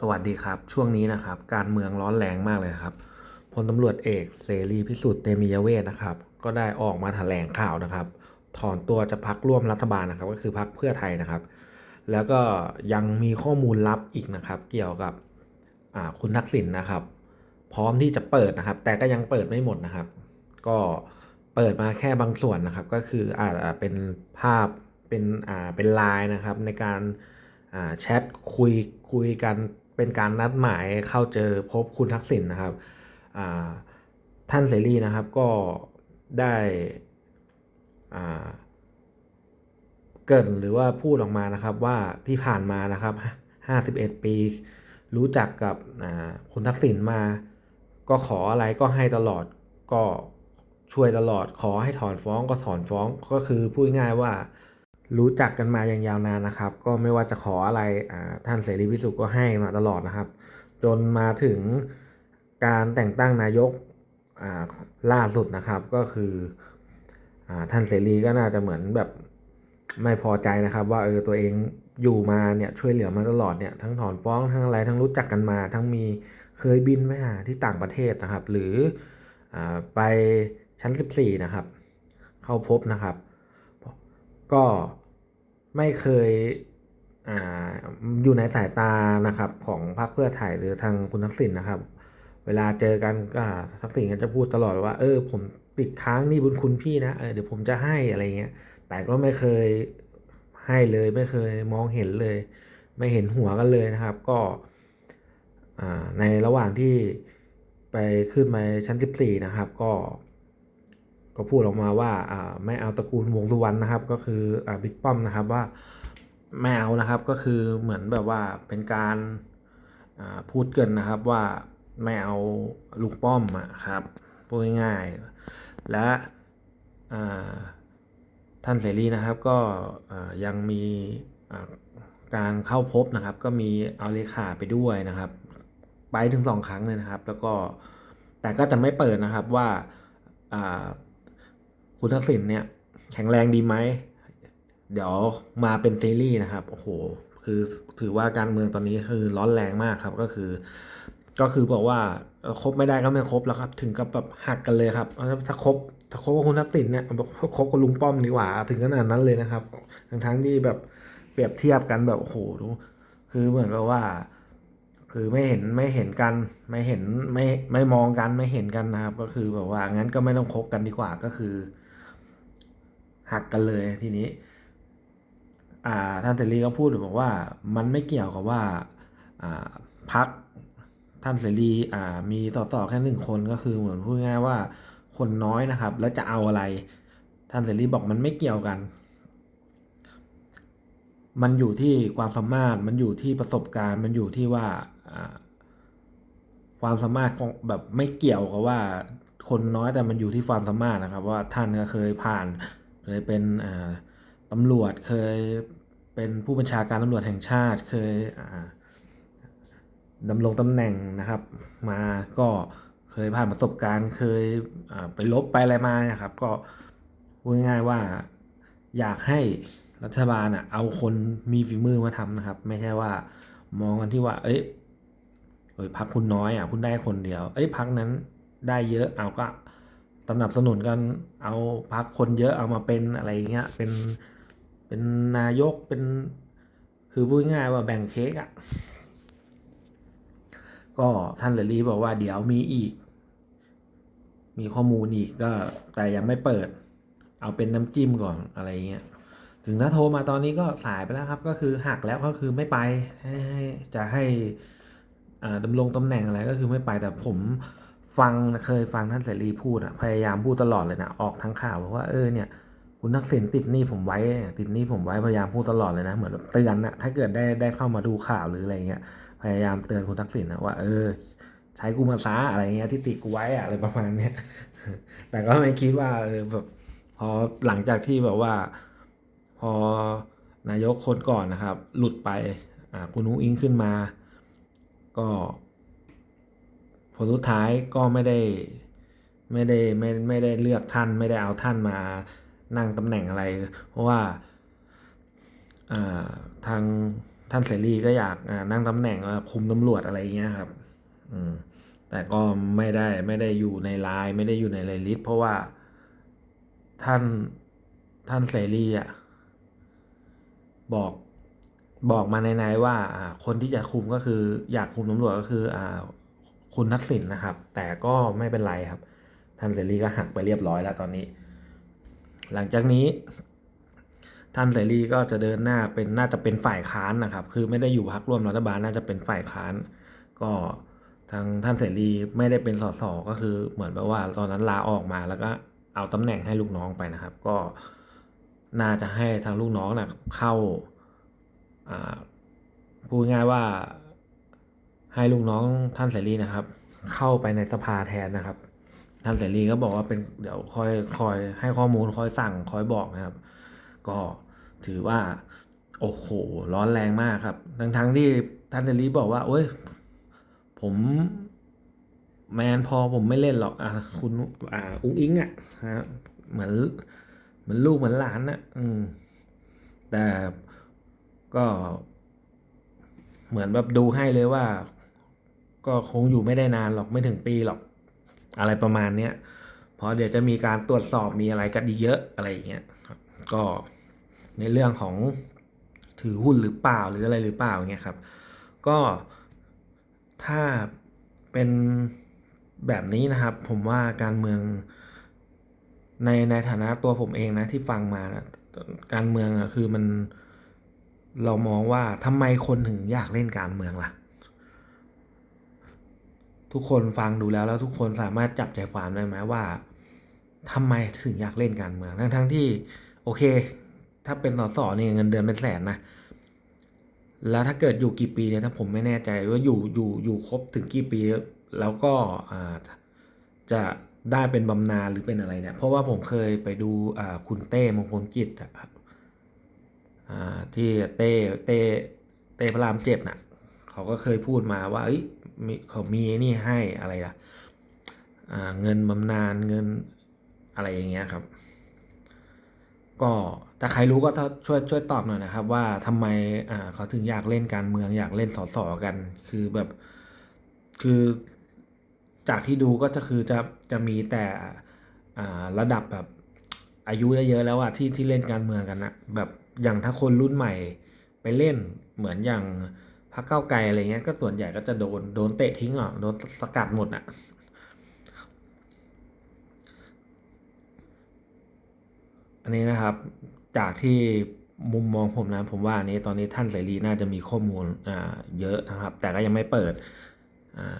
สวัสดีครับ ช่วงนี้นะครับ การเมืองร้อนแรงมากเลยครับพลตำรวจเอกเสรีพิสุทธิ์เตมียเวทนะครับ ก็ได้ออกมาแถลงข่าวนะครับ ถอนตัวจากพักร่วมรัฐบาลนะครับ ก็คือพักเพื่อไทยนะครับ แล้วก็ยังมีข้อมูลลับอีกนะครับ เกี่ยวกับคุณทักษิณนะครับ พร้อมที่จะเปิดนะครับ แต่ก็ยังเปิดไม่หมดนะครับ ก็เปิดมาแค่บางส่วนนะครับ ก็คืออาจจะเป็นภาพเป็นอ่าเป็นไลน์นะครับ ในการแชทคุยคุยกัน เป็นการนัดหมายเข้าเจอพบคุณทักษิณนะครับท่านเสรีนะครับก็ได้เกินหรือว่าพูดออกมานะครับว่าที่ผ่านมานะครับ 51 ปี รู้จักกับคุณทักษิณมา ก็ขออะไรก็ให้ตลอดก็ช่วยตลอดขอให้ถอนฟ้องก็ถอนฟ้องก็คือพูดง่ายว่า รู้จักกันมาอย่างยาวนานนะครับ ก็ไม่ว่าจะขออะไรท่านเสรีพิสุทธิ์ก็ให้มาตลอดนะครับ จนมาถึงการแต่งตั้งนายกล่าสุดนะครับก็คืออท่านเสรีก็น่าจะเหมือนแบบไม่พอใจนะครับ ว่าเออตัวเองอยู่มาเนี่ยช่วยเหลือมาตลอดเนี่ยทั้งถอนฟ้องทั้งอะไรทั้งรู้จักกันมา ทั้งมีเคยบินไปหาที่ต่างประเทศนะครับ หรืออไปชั้น 14 นะครับ เข้าพบนะครับ ก็ไม่เคยออยู่ในสายตานะครับของพรรคเพื่อไทยหรือทางคุณทักษิณนะครับ เวลาเจอกันก็ทักษิณก็จะพูดตลอดว่าเออผมติดค้างนี่บุญคุณพี่นะเออเดี๋ยวผมจะให้อะไรเงี้ย แต่ก็ไม่เคยให้เลยไม่เคยมองเห็นเลย ไม่เห็นหัวกันเลยนะครับ ก็ในระหว่างที่ไปขึ้นมาชั้น 14 นะครับ ก็ ก็พูดออกมาว่าไม่เอาตระกูลวงสุวรรณนะครับ ก็คืออบิ๊กป้อมนะครับว่าไม่เอานะครับก็คือเหมือนแบบว่าเป็นการพูดเกินนะครับว่าไม่เอาลุงป้อมอะครับพูดง่ายๆและท่านเสรีนะครับก็ยังมีการเข้าพบนะครับ ก็มีเอาเลขาไปด้วยนะครับ ไปถึงสองครั้งเลยนะครับ แล้วก็แต่ก็จะไม่เปิดนะครับว่า คุณทักษิณเนี่ย แข็งแรงดีไหม เดี๋ยวมาเป็นซีรีส์นะครับ โอ้โห คือถือว่าการเมืองตอนนี้คือร้อนแรงมากครับ ก็คือ ก็คือบอกว่าคบไม่ได้ก็ไม่คบแล้วครับ ถึงกับแบบหักกันเลยครับถ้าคบถ้าคบกับคุณทักษิณเนี่ยบอกคบกับลุงป้อมดีกว่า ถึงขนาดนั้นเลยนะครับ ทั้งทั้งที่แบบเปรียบเทียบกันแบบโอ้โหดูคือเหมือนกับว่า คือไม่เห็นไม่เห็นกัน ไม่เห็นไม่ไม่มองกันไม่เห็นกันนะครับ ก็คือแบบว่างั้นก็ไม่ต้องคบกันดีกว่าก็คือ หักกันเลยทีนี้ท่านเสรีก็พูดบอกว่ามันไม่เกี่ยวกับว่าพักท่านเสรีมีต่อต่อแค่หนึ่งคนก็คือเหมือนพูดง่ายว่าคนน้อยนะครับ แล้วจะเอาอะไร ท่านเสรีบอกมันไม่เกี่ยวกัน มันอยู่ที่ความสามารถมันอยู่ที่ประสบการณ์ มันอยู่ที่ว่าอ่าความสามารถของแบบไม่เกี่ยวกับว่าคนน้อยแต่มันอยู่ที่ความสามารถนะครับ ว่าท่านก็เคยผ่าน เคยเป็นตำรวจเคยเป็นผู้บัญชาการตำรวจแห่งชาติเคยดำรงตำแหน่งนะครับ มาก็เคยผ่านประสบการณ์เคยไปลบไปอะไรมาครับ ก็พูดง่ายๆว่าอยากให้รัฐบาลอะเอาคนมีฝีมือมาทำนะครับ ไม่ใช่ว่ามองกันที่ว่า เอ้ยเอ้ยพักคุณน้อยอะคุณได้คนเดียว เอ้ยพักนั้นได้เยอะเอาก็ สนับสนุนกันเอาพักคนเยอะเอามาเป็นอะไรเงี้ยเป็นเป็นนายกเป็นคือพูดง่ายว่าแบ่งเค้กอะ่ะ ก็ท่านเรลีบอกว่าเดี๋ยวมีอีก มีข้อมูลอีกก็แต่ยังไม่เปิด เอาเป็นน้ำจิ้มก่อนอะไรเงี้ยถึงถ้าโทรมาตอนนี้ก็สายไปแล้วครับ ก็คือหักแล้วก็คือไม่ไปให้จะให้อ่าดำรงตำแหน่งอะไรก็คือไม่ไปแต่ผม ฟังเคยฟังท่านเสรีพูดอะพยายามพูดตลอดเลยนะออกทั้งข่าวบอกว่าเออเนี่ยคุณทักษิณติดหนี้ผมไว้ ติดหนี้ผมไว้พยายามพูดตลอดเลยนะเหมือนเตือนนะถ้าเกิดได้ได้เข้ามาดูข่าวหรืออะไรเงี้ยพยายามเตือนคุณทักษิณนะว่าเออ ใช้กูมาซาอะไรเงี้ยที่ติดกูไว้อะอะไรประมาณเนี้ยแต่ก็ไม่คิดว่าเออแบบพอหลังจากที่แบบว่า พอนายกคนก่อนนะครับ หลุดไปอ่าคุณนุ้งอิงขึ้นมา ก็ ผลสุดท้ายก็ไม่ได้ไม่ได้ไม่ไม่ได้เลือกท่านไม่ได้เอาท่านมานั่งตำแหน่งอะไร เพราะว่าทางท่านเสรีก็อยากนั่งตำแหน่งว่าคุมตำรวจอะไรเงี้ยครับแต่ก็ไม่ได้ไม่ได้อยู่ในไลน์ไม่ได้อยู่ในไลลิสเพราะว่าท่านท่านเสรีอะบอกบอกมาในๆว่าคนที่จะคุมก็คืออยากคุมตำรวจก็คืออ่า คุณทักษิณนะครับ แต่ก็ไม่เป็นไรครับ ท่านเสรีก็หักไปเรียบร้อยแล้วตอนนี้ หลังจากนี้ ท่านเสรีก็จะเดินหน้าเป็นน่าจะเป็นฝ่ายค้านนะครับ คือไม่ได้อยู่พรรคร่วมรัฐบาลน่าจะเป็นฝ่ายค้าน ก็ทางท่านเสรีไม่ได้เป็นสสก็คือเหมือนแบบว่า ตอนนั้นลาออกมาแล้วก็เอาตำแหน่งให้ลูกน้องไปนะครับ ก็น่าจะให้ทางลูกน้องนะเข้าอ่าพูดง่ายว่า ให้ลูกน้องท่านเสรีนะครับ เข้าไปในสภาแทนนะครับ ท่านเสรีก็บอกว่าเป็นเดี๋ยวคอยคอยให้ข้อมูลคอยสั่งคอยบอกนะครับ ก็ถือว่า โอ้โห ร้อนแรงมากครับ ทั้งทั้งที่ท่านเสรีบอกว่าโอ้ยผมแมนพอผมไม่เล่นหรอกอะคุณอ่าอุ้งอิงอะฮะเหมือนเหมือนลูกเหมือนหลานนะอืมแต่ก็เหมือนแบบดูให้เลยว่า ก็คงอยู่ไม่ได้นานหรอกไม่ถึงปีหรอก อะไรประมาณเนี้ยเพราะเดี๋ยวจะมีการตรวจสอบมีอะไรกันอีเยอะอะไรอย่างเงี้ยครับก็ในเรื่องของถือหุ้นหรือเปล่าหรืออะไรหรือเปล่าเงี้ยครับ ก็ถ้าเป็นแบบนี้นะครับ ผมว่าการเมืองในในฐานะตัวผมเองนะที่ฟังมานะการเมืองอะคือมันเรามองว่าทำไมคนถึงอยากเล่นการเมืองล่ะ ทุกคนฟังดูแล้วแล้วทุกคนสามารถจับใจความได้ไหมว่าทำไมถึงอยากเล่นการเมืองทั้งทั้งที่ โอเค ถ้าเป็นสสนี่ยเงินเดือนเป็นแสนนะแล้วถ้าเกิดอยู่กี่ปีเนี่ยถ้าผมไม่แน่ใจว่าอยู่อยู่อยู่ครบถึงกี่ปี แล้วก็อ่าจะได้เป็นบำนาญหรือเป็นอะไรเนี่ย เพราะว่าผมเคยไปดูอ่าคุณเต้มงคลกิจอะครับอ่าที่เต้เต้เต้พระรามเจ็ดน่ะ เขาก็เคยพูดมาว่าเอ้ย มีเขามีนี่ให้อะไรล่ะอ่าเงินบำนาญเงินอะไรอย่างเงี้ยครับ ก็ถ้าใครรู้ก็ช่วยช่วยตอบหน่อยนะครับ ว่าทำไมเขาถึงอยากเล่นการเมืองอยากเล่นสอสอกัน คือแบบคือจากที่ดูก็จะคือจะจะมีแต่ระดับแบบอายุเยอะๆแล้วอะที่ที่เล่นการเมืองกันนะแบบอย่างถ้าคนรุ่นใหม่ไปเล่นเหมือนอย่าง พรรคเก้าไกลอะไรเงี้ยก็ส่วนใหญ่ก็จะโดนโดนเตะทิ้งอะโดนสกัดหมดอะอันนี้นะครับจากที่มุมมองผมนะผมว่าอันนี้ตอนนี้ท่านเสรีน่าจะมีข้อมูลอ่าเยอะนะครับ แต่ก็ยังไม่เปิดอ่า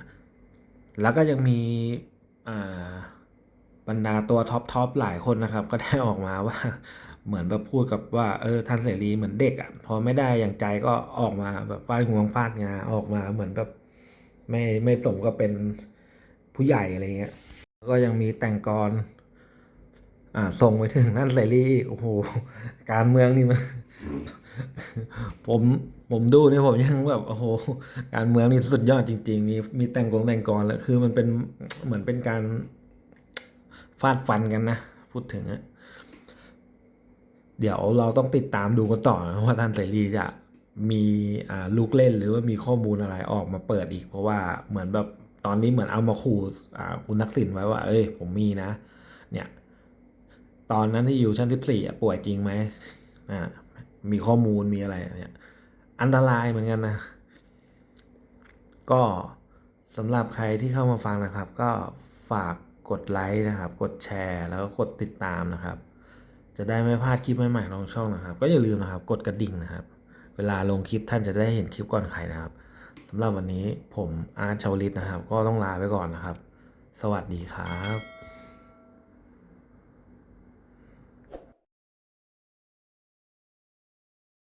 แล้วก็ยังมีอ่าบรรดาตัวท็อปทอปหลายคนนะครับ ก็ได้ออกมาว่า เหมือนแบบพูดกับว่าเออท่านเสรีเหมือนเด็กอะพอไม่ได้อย่างใจก็ออกมาแบบฟาดงวงฟาดงาออกมาเหมือนแบบไม่ไม่สมกับเป็นผู้ใหญ่อะไรเงี้ย ก็ยังมีแต่งกรอ่าส่งไปถึงนั่นเสรีโอ้โหการเมืองนี่มันผมผมดูนี่ผมยังแบบโอ้โหการเมืองนี่สุดยอดจริง ๆ มีมีแต่งกงแต่งกรแล้วคือมันเป็นเหมือนเป็นการฟาดฟันกันนะพูดถึงอะ เดี๋ยวเราต้องติดตามดูกันต่อนะว่าท่านเสรีจะมีลูกเล่นหรือว่ามีข้อมูลอะไรออกมาเปิดอีก เพราะว่าเหมือนแบบตอนนี้เหมือนเอามาขู่คุณนักสินไว้ว่า เอ้ย ผมมีนะ เนี่ย ตอนนั้นที่อยู่ชั้นที่สี่ป่วยจริงไหมอ่ามีข้อมูลมีอะไรเนี่ย อันตรายเหมือนกันนะ ก็สำหรับใครที่เข้ามาฟังนะครับ ก็ฝากกดไลค์นะครับ กดแชร์แล้วก็กดติดตามนะครับ จะได้ไม่พลาดคลิปใหม่ๆของช่องนะครับ ก็อย่าลืมนะครับ กดกระดิ่งนะครับ เวลาลงคลิปท่านจะได้เห็นคลิปก่อนใครนะครับสำหรับวันนี้ผมอาร์ตชาวลิตนะครับ ก็ต้องลาไปก่อนนะครับ สวัสดีครับ